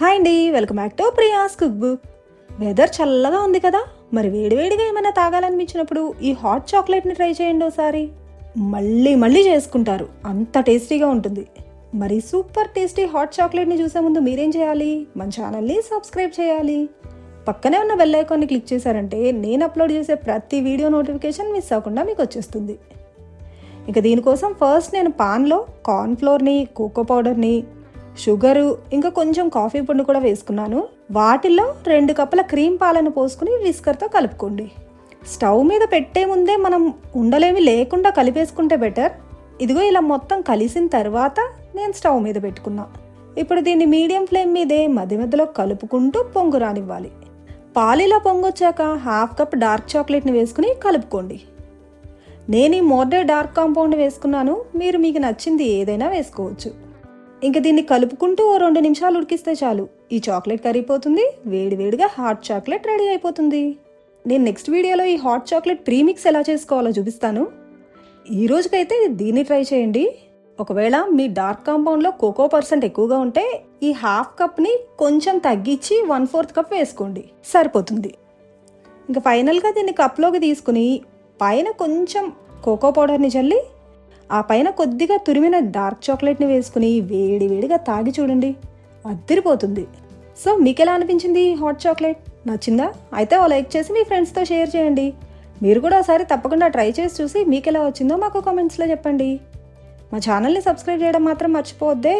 Hi అండి welcome back to Priya's cook book. Weather చల్లగా ఉంది కదా మరి వేడివేడిగా ఏమైనా తాగాలనిపించినప్పుడు ఈ హాట్ చాక్లెట్ని ట్రై చేయండి ఒకసారి మళ్ళీ మళ్ళీ చేసుకుంటారు అంత టేస్టీగా ఉంటుంది. మరి సూపర్ టేస్టీ హాట్ చాక్లెట్ని చూసే ముందు మీరేం చేయాలి? మన ఛానల్ని సబ్స్క్రైబ్ చేయాలి. పక్కనే ఉన్న బెల్ ఐకాన్ని క్లిక్ చేశారంటే నేను అప్లోడ్ చేసే ప్రతి వీడియో నోటిఫికేషన్ మిస్ అవ్వకుండా మీకు వచ్చేస్తుంది. ఇక దీనికోసం ఫస్ట్ నేను పాన్లో కార్న్ఫ్లోర్ని కోకో పౌడర్ని షుగరు ఇంకా కొంచెం కాఫీ పొడి కూడా వేసుకున్నాను. వాటిల్లో రెండు కప్పుల క్రీమ్ పాలను పోసుకుని విస్కర్తో కలుపుకోండి. స్టవ్ మీద పెట్టే ముందే మనం ఉండలేమి లేకుండా కలిపేసుకుంటే బెటర్. ఇదిగో ఇలా మొత్తం కలిసిన తర్వాత నేను స్టవ్ మీద పెట్టుకున్నా. ఇప్పుడు దీన్ని మీడియం ఫ్లేమ్ మీదే మధ్య మధ్యలో కలుపుకుంటూ పొంగు రానివ్వాలి. పాలిలా పొంగొచ్చాక హాఫ్ కప్ డార్క్ చాక్లెట్ని వేసుకుని కలుపుకోండి. నేను ఈ మోర్డే డార్క్ కాంపౌండ్ వేసుకున్నాను. మీరు మీకు నచ్చింది ఏదైనా వేసుకోవచ్చు. ఇంకా దీన్ని కలుపుకుంటూ ఓ రెండు నిమిషాలు ఉడికిస్తే చాలు. ఈ చాక్లెట్ కరిగిపోతుంది వేడివేడిగా హాట్ చాక్లెట్ రెడీ అయిపోతుంది. నేను నెక్స్ట్ వీడియోలో ఈ హాట్ చాక్లెట్ ప్రీమిక్స్ ఎలా చేసుకోవాలో చూపిస్తాను. ఈ రోజుకైతే దీన్ని ట్రై చేయండి. ఒకవేళ మీ డార్క్ కాంపౌండ్లో కోకో పర్సెంట్ ఎక్కువగా ఉంటే ఈ హాఫ్ కప్ని కొంచెం తగ్గించి వన్ ఫోర్త్ కప్ వేసుకోండి. సరిపోతుంది. ఇంకా ఫైనల్గా దీన్ని కప్లోకి తీసుకుని పైన కొంచెం కోకో పౌడర్ని చల్లి ఆ పైన కొద్దిగా తురిమిన డార్క్ చాక్లెట్ని వేసుకుని వేడి వేడిగా తాగి చూడండి. అద్దరిపోతుంది. సో మీకు ఎలా అనిపించింది హాట్ చాక్లెట్? నచ్చిందా? అయితే ఓ లైక్ చేసి మీ ఫ్రెండ్స్తో షేర్ చేయండి. మీరు కూడా ఒకసారి తప్పకుండా ట్రై చేసి చూసి మీకు ఎలా వచ్చిందో మాకు కామెంట్స్లో చెప్పండి. మా ఛానల్ని సబ్స్క్రైబ్ చేయడం మాత్రం మర్చిపోవద్దే.